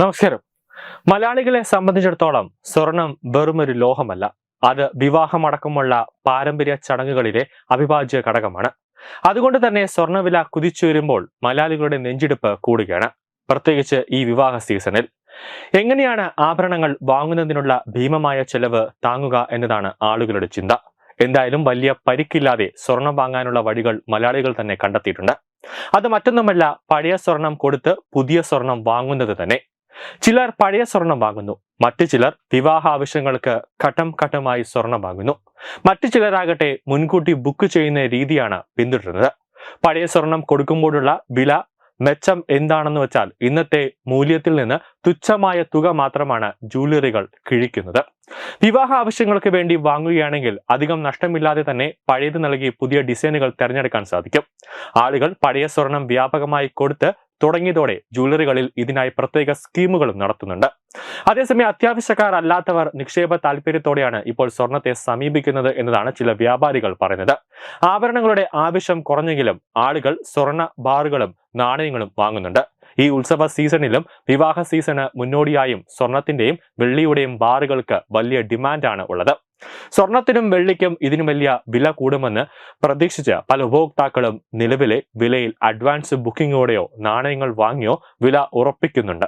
നമസ്കാരം. മലയാളികളെ സംബന്ധിച്ചിടത്തോളം സ്വർണം വെറും ഒരു ലോഹമല്ല. അത് വിവാഹമടക്കമുള്ള പാരമ്പര്യ ചടങ്ങുകളിലെ അവിഭാജ്യ ഘടകമാണ്. അതുകൊണ്ട് തന്നെ സ്വർണവില കുതിച്ചുയരുമ്പോൾ മലയാളികളുടെ നെഞ്ചിടിപ്പ് കൂടുകയാണ് പ്രത്യേകിച്ച് ഈ വിവാഹ സീസണിൽ. എങ്ങനെയാണ് ആഭരണങ്ങൾ വാങ്ങുന്നതിനുള്ള ഭീമമായ ചെലവ് താങ്ങുക എന്നതാണ് ആളുകളുടെ ചിന്ത. എന്തായാലും വലിയ പരിക്കില്ലാതെ സ്വർണം വാങ്ങാനുള്ള വഴികൾ മലയാളികൾ തന്നെ കണ്ടെത്തിയിട്ടുണ്ട്. അത് മറ്റൊന്നുമല്ല പഴയ സ്വർണം കൊടുത്ത് പുതിയ സ്വർണം വാങ്ങുന്നത് തന്നെ. ചിലർ പഴയ സ്വർണം വാങ്ങുന്നു. മറ്റു ചിലർ വിവാഹ ആവശ്യങ്ങൾക്ക് ഘട്ടം ഘട്ടമായി സ്വർണം വാങ്ങുന്നു. മറ്റു ചിലരാകട്ടെ മുൻകൂട്ടി ബുക്ക് ചെയ്യുന്ന രീതിയാണ് പിന്തുടരുന്നത്. പഴയ സ്വർണം കൊടുക്കുമ്പോഴുള്ള വില മെച്ചം എന്താണെന്ന് വെച്ചാൽ ഇന്നത്തെ മൂല്യത്തിൽ നിന്ന് തുച്ഛമായ തുക മാത്രമാണ് ജൂവലറികൾ കിഴിക്കുന്നത്. വിവാഹ ആവശ്യങ്ങൾക്ക് വേണ്ടി വാങ്ങുകയാണെങ്കിൽ അധികം നഷ്ടമില്ലാതെ തന്നെ പഴയത് നൽകി പുതിയ ഡിസൈനുകൾ തിരഞ്ഞെടുക്കാൻ സാധിക്കും. ആളുകൾ പഴയ സ്വർണം വ്യാപകമായി കൊടുത്ത് തുടങ്ങിയതോടെ ജ്വല്ലറികളിൽ ഇതിനായി പ്രത്യേക സ്കീമുകളും നടത്തുന്നുണ്ട്. അതേസമയം അത്യാവശ്യക്കാർ അല്ലാത്തവർ നിക്ഷേപ താല്പര്യത്തോടെയാണ് ഇപ്പോൾ സ്വർണത്തെ സമീപിക്കുന്നത് എന്നതാണ് ചില വ്യാപാരികൾ പറയുന്നത്. ആഭരണങ്ങളുടെ ആവശ്യം കുറഞ്ഞെങ്കിലും ആളുകൾ സ്വർണ ബാറുകളും നാണയങ്ങളും വാങ്ങുന്നുണ്ട്. ഈ ഉത്സവ സീസണിലും വിവാഹ സീസണ് മുന്നോടിയായും സ്വർണത്തിന്റെയും വെള്ളിയുടെയും ബാറുകൾക്ക് വലിയ ഡിമാൻഡാണ് ഉള്ളത്. സ്വർണത്തിനും വെള്ളിക്കും ഇതിന് വലിയ വില കൂടുമെന്ന് പ്രതീക്ഷിച്ച് പല ഉപഭോക്താക്കളും നിലവിലെ വിലയിൽ അഡ്വാൻസ് ബുക്കിങ്ങോടെയോ നാണയങ്ങൾ വാങ്ങിയോ വില ഉറപ്പിക്കുന്നുണ്ട്.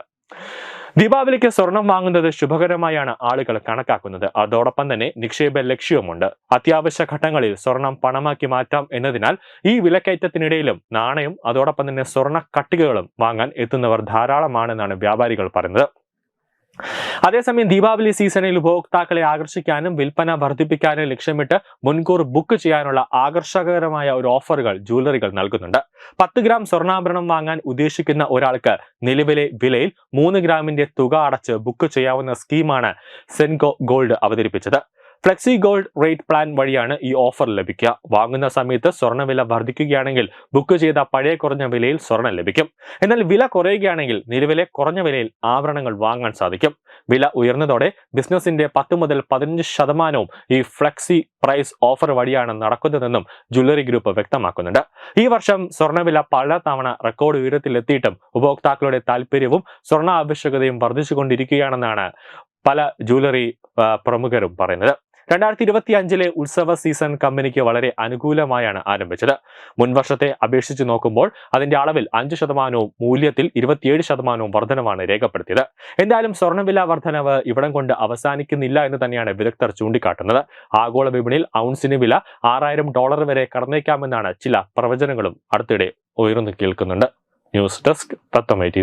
ദീപാവലിക്ക് സ്വർണം വാങ്ങുന്നത് ശുഭകരമായാണ് ആളുകൾ കണക്കാക്കുന്നത്. അതോടൊപ്പം തന്നെ നിക്ഷേപ ലക്ഷ്യവുമുണ്ട്. അത്യാവശ്യ ഘട്ടങ്ങളിൽ സ്വർണം പണമാക്കി മാറ്റാം എന്നതിനാൽ ഈ വിലക്കയറ്റത്തിനിടയിലും നാണയം അതോടൊപ്പം തന്നെ സ്വർണ കട്ടികകളും വാങ്ങാൻ എത്തുന്നവർ ധാരാളമാണെന്നാണ് വ്യാപാരികൾ പറയുന്നത്. അതേസമയം ദീപാവലി സീസണിൽ ഉപഭോക്താക്കളെ ആകർഷിക്കാനും വിൽപ്പന വർദ്ധിപ്പിക്കാനും ലക്ഷ്യമിട്ട് മുൻകൂർ ബുക്ക് ചെയ്യാനുള്ള ആകർഷകരമായ ഒരു ഓഫറുകൾ ജ്വല്ലറികൾ നൽകുന്നുണ്ട്. പത്ത് ഗ്രാം സ്വർണാഭരണം വാങ്ങാൻ ഉദ്ദേശിക്കുന്ന ഒരാൾക്ക് നിലവിലെ വിലയിൽ മൂന്ന് ഗ്രാമിന്റെ തുക അടച്ച് ബുക്ക് ചെയ്യാവുന്ന സ്കീമാണ് സെൻകോ ഗോൾഡ് അവതരിപ്പിച്ചത്. ഫ്ലെക്സി ഗോൾഡ് റേറ്റ് പ്ലാൻ വഴിയാണ് ഈ ഓഫർ ലഭിക്കുക. വാങ്ങുന്ന സമയത്ത് സ്വർണവില വർദ്ധിക്കുകയാണെങ്കിൽ ബുക്ക് ചെയ്ത പഴയ കുറഞ്ഞ വിലയിൽ സ്വർണം ലഭിക്കും. എന്നാൽ വില കുറയുകയാണെങ്കിൽ നിലവിലെ കുറഞ്ഞ വിലയിൽ ആവരണങ്ങൾ വാങ്ങാൻ സാധിക്കും. വില ഉയർന്നതോടെ ബിസിനസിന്റെ പത്ത് മുതൽ പതിനഞ്ച് ശതമാനവും ഈ ഫ്ലെക്സി പ്രൈസ് ഓഫർ വഴിയാണ് നടക്കുന്നതെന്നും ജ്വല്ലറി ഗ്രൂപ്പ് വ്യക്തമാക്കുന്നുണ്ട്. ഈ വർഷം സ്വർണവില പല തവണ റെക്കോർഡ് ഉയരത്തിലെത്തിയിട്ടും ഉപഭോക്താക്കളുടെ താല്പര്യവും സ്വർണ ആവശ്യകതയും വർദ്ധിച്ചുകൊണ്ടിരിക്കുകയാണെന്നാണ് പല ജ്വല്ലറി പ്രമുഖരും പറയുന്നത്. രണ്ടായിരത്തി ഇരുപത്തി അഞ്ചിലെ ഉത്സവ സീസൺ കമ്പനിക്ക് വളരെ അനുകൂലമായാണ് ആരംഭിച്ചത്. മുൻവർഷത്തെ അപേക്ഷിച്ച് നോക്കുമ്പോൾ അതിന്റെ അളവിൽ അഞ്ച് ശതമാനവും മൂല്യത്തിൽ ഇരുപത്തിയേഴ് ശതമാനവും വർധനമാണ് രേഖപ്പെടുത്തിയത്. എന്തായാലും സ്വർണവില വർധനവ് ഇവിടം കൊണ്ട് അവസാനിക്കുന്നില്ല എന്ന് തന്നെയാണ് വിദഗ്ധർ ചൂണ്ടിക്കാട്ടുന്നത്. ആഗോള വിപണിയിൽ ഔൺസിന് വില ആറായിരം ഡോളർ വരെ കടന്നേക്കാമെന്നാണ് ചില പ്രവചനങ്ങളും അടുത്തിടെ ഉയർന്നു കേൾക്കുന്നുണ്ട്. ന്യൂസ് ഡെസ്ക് തത്വമൈ ടി